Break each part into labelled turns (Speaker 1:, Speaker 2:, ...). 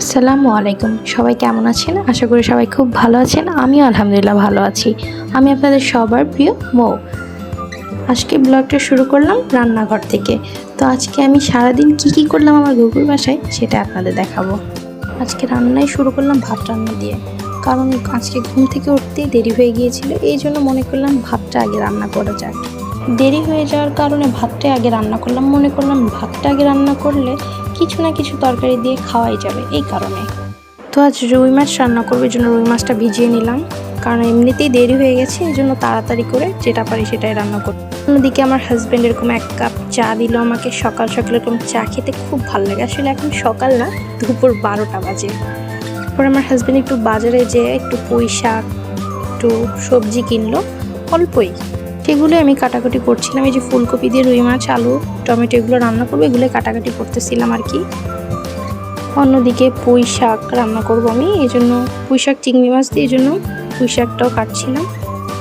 Speaker 1: আসসালামু আলাইকুম। সবাই কেমন আছেন? আশা করি সবাই খুব ভালো আছেন। আমিও আলহামদুলিল্লাহ ভালো আছি। আমি আপনাদের সবার প্রিয় মৌ। আজকে ব্লগটা শুরু করলাম রান্নাঘর থেকে। তো আজকে আমি সারাদিন কি কি করলাম আমার গুগুর বাসায় সেটা আপনাদের দেখাবো। আজকে রান্নাই শুরু করলাম ভাত রান্না দিয়ে। কারণ আজকে ঘুম থেকে উঠতেই দেরি হয়ে গিয়েছিল, এই জন্য মনে করলাম ভাতটা আগে রান্না করা যাক। দেরি হয়ে যাওয়ার কারণে ভাতটা আগে রান্না করলাম। মনে করলাম ভাতটা আগে রান্না করলে কিছু না কিছু তরকারি দিয়ে খাওয়াই যাবে, এই কারণে। তো আজ রুই মাছ রান্না করবে জন্য রুই মাছটা ভিজিয়ে নিলাম। কারণ এমনিতেই দেরি হয়ে গেছে, এই জন্য তাড়াতাড়ি করে যেটা পারি সেটাই রান্না করব। অন্যদিকে আমার হাজব্যান্ড এরকম এক কাপ চা দিল আমাকে, সকাল সকাল এরকম চা খেতে খুব ভালো লাগে। আসলে এখন সকাল না, দুপুর বারোটা বাজে। তারপর আমার হাজব্যান্ড একটু বাজারে যেয়ে একটু পুঁই শাক, একটু সবজি কিনলো, অল্পই। সেগুলো আমি কাটাকুটি করছিলাম। এই যে ফুলকপি দিয়ে রুই মাছ, আলু, টমেটো এগুলো রান্না করব এগুলো কাটাকাটি করতেছিলাম আর কি। অন্যদিকে পুঁই শাক রান্না করব আমি, এই জন্য পুঁই শাক, চিংড়ি মাছ দিয়ে এই জন্য পুঁই শাকটাও কাটছিলাম।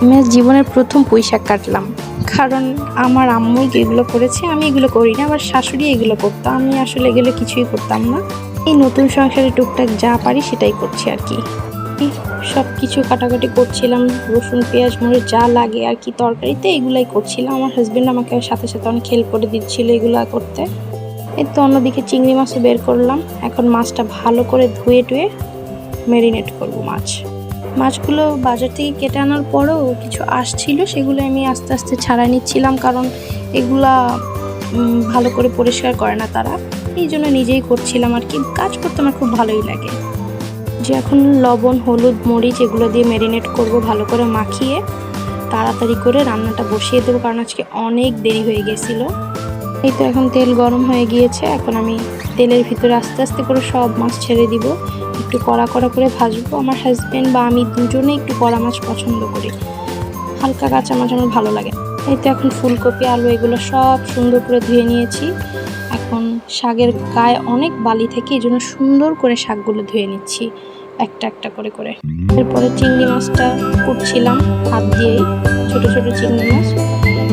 Speaker 1: আমি জীবনের প্রথম পুঁই শাক কাটলাম, কারণ আমার আম্মুই এগুলো করেছে, আমি এগুলো করি না আমার শাশুড়ি এগুলো করতো, আমি আসলে এগুলো কিছুই করতাম না। এই নতুন সংসারে টুকটাক যা পারি সেটাই করছি আর কি। সব কিছু কাটাকাটি করছিলাম, রসুন, পেঁয়াজ, মরিচ, যা লাগে আর কি তরকারিতে, এগুলাই করছিলাম। আমার হাজব্যান্ড আমাকে সাথে সাথে অনেক হেল্প করে দিচ্ছিল এগুলো করতে। এই তো অন্যদিকে চিংড়ি মাছও বের করলাম। এখন মাছটা ভালো করে ধুয়ে টুয়ে ম্যারিনেট করব মাছ। মাছগুলো বাজার থেকে কেটে আনার পরেও কিছু আসছিল, সেগুলো আমি আস্তে আস্তে ছাড়াই নিচ্ছিলাম কারণ এগুলা ভালো করে পরিষ্কার করে না তারা। এই জন্য নিজেই করছিলাম আর কি। কাজ করতে আমার খুব ভালোই লাগে। যে এখন লবণ, হলুদ, মরিচ এগুলো দিয়ে ম্যারিনেট করব ভালো করে মাখিয়ে তাড়াতাড়ি করে রান্নাটা বসিয়ে দেবো কারণ আজকে অনেক দেরি হয়ে গেছিল। এই তো এখন তেল গরম হয়ে গিয়েছে, এখন আমি তেলের ভিতরে আস্তে আস্তে করে সব মাছ ছেড়ে দিব। একটু কড়া কড়া করে ভাজবো, আমার হাজব্যান্ড বা আমি দুজনে একটু কড়া মাছ পছন্দ করি। হালকা কাঁচা মাছ আমার ভালো লাগে। এই তো এখন ফুলকপি, আলু এগুলো সব সুন্দর করে ধুয়ে নিয়েছি। এখন শাকের গায়ে অনেক বালি থেকে এই জন্য সুন্দর করে শাকগুলো ধুয়ে নিচ্ছি, একটা একটা করে করে। এরপরে চিংড়ি মাছটা কুটছিলাম হাত দিয়েই, ছোট ছোট চিংড়ি মাছ।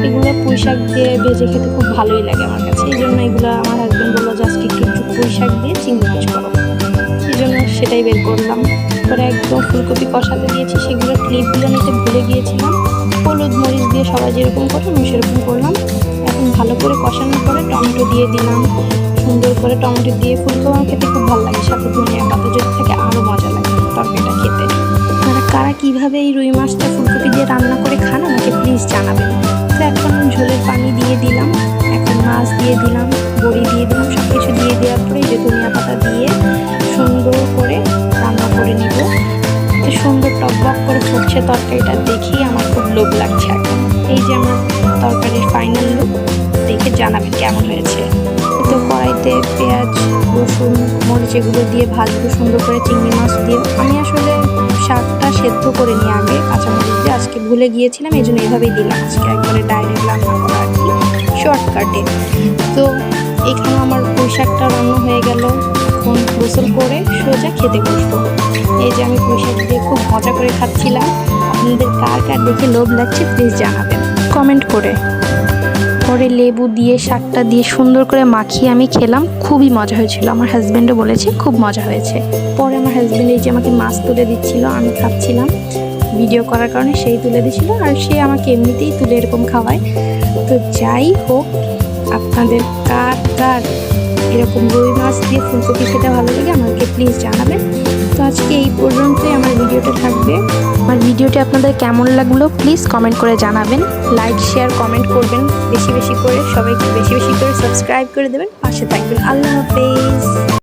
Speaker 1: এগুলো পুঁই শাক দিয়ে ভেজে খেতে খুব ভালোই লাগে আমার কাছে, এই জন্য এগুলো আমার হাজব্যান্ড বলল যে আজকে একটু একটু পুঁই শাক দিয়ে চিংড়ি মাছ করো। এই জন্য সেটাই বের করলাম। পরে একদম ফুলকপি কষাতে দিয়েছি, সেগুলো ক্লিপগুলো নিতে ভুলে গিয়েছিলাম। হলুদ মরিচ দিয়ে সবাই যেরকম করে আমি সেরকম করলাম। ভালো করে কষানোর পরে টমেটো দিয়ে দিলাম। সুন্দর করে টমেটো দিয়ে আমার খেতে খুব ভালো লাগে। সাথে ধনিয়া পাতা যদি থাকে আরও মজা লাগে তরকারিটা খেতে। আপনারা কারা কীভাবে এই রুই মাছটা ফুলকপি দিয়ে রান্না করে খান আমাকে প্লিজ জানাবেন। তো এখন ঝোলের পানি দিয়ে দিলাম। এখন মাছ দিয়ে দিলাম, বড়ি দিয়ে দিলাম সব কিছু দিয়ে দেওয়ার পরে যে ধনিয়া পাতা দিয়ে সুন্দর করে রান্না করে নিব। সুন্দর টকবক করে ফুটছে তরকারিটা দেখি আমার খুব লোভ লাগছে এখন। এই যে আমার তরকারির ফাইনাল লুক দেখে জানাবেন কেমন হয়েছে। তো কড়াইতে পেঁয়াজ, রসুন, মরিচ এগুলো দিয়ে ভাজবো, সুন্দর করে চিংড়ি মাছ দিয়ে। আমি আসলে শাকটা সেদ্ধ করে নিই আগে, কাঁচামরিচ দিয়ে। আজকে ভুলে গিয়েছিলাম, এই জন্য এইভাবেই দিলাম। আজকে একবারে ডাইরেক্ট রান্না করা আর কি শর্টকাটে তো এখানে আমার পুঁই শাকটা রান্না হয়ে গেল। এখন গোসল করে সোজা খেতে বসবো। এই যে আমি পুঁই শাক দিয়ে খুব মজা করে খাচ্ছিলাম। আপনাদের কার কার দেখে লোভ লাগছে প্লিজ জানাবেন। কমেন্ট করে। পরে লেবু দিয়ে, শাকটা দিয়ে সুন্দর করে মাখিয়ে আমি খেলাম। খুবই মজা হয়েছিল। আমার হাজব্যান্ডও বলেছে, খুব মজা হয়েছে। পরে আমার হাজব্যান্ড এই যে আমাকে মাছ তুলে দিচ্ছিল, আমি খাচ্ছিলাম। ভিডিও করার কারণে সেই তুলে দিচ্ছিল আর সে আমাকে এমনিতেই তুলে এরকম খাওয়ায়। তো যাই হোক, আপনাদের কার কার এরকম রুই মাছ দিয়ে ফুলকপি খেতে ভালো লাগে আমাকে প্লিজ জানাবেন। তো আজকে এই পর্যন্তই। আমার ভিডিওটা থাকবে। ভিডিওটি আপনাদের কেমন লাগল প্লিজ কমেন্ট করে জানাবেন। লাইক শেয়ার কমেন্ট করবেন। বেশি বেশি করে সবাইকে বেশি বেশি করে সাবস্ক্রাইব করে দেবেন। পাশে থাকবেন। আল্লাহ হাফেজ।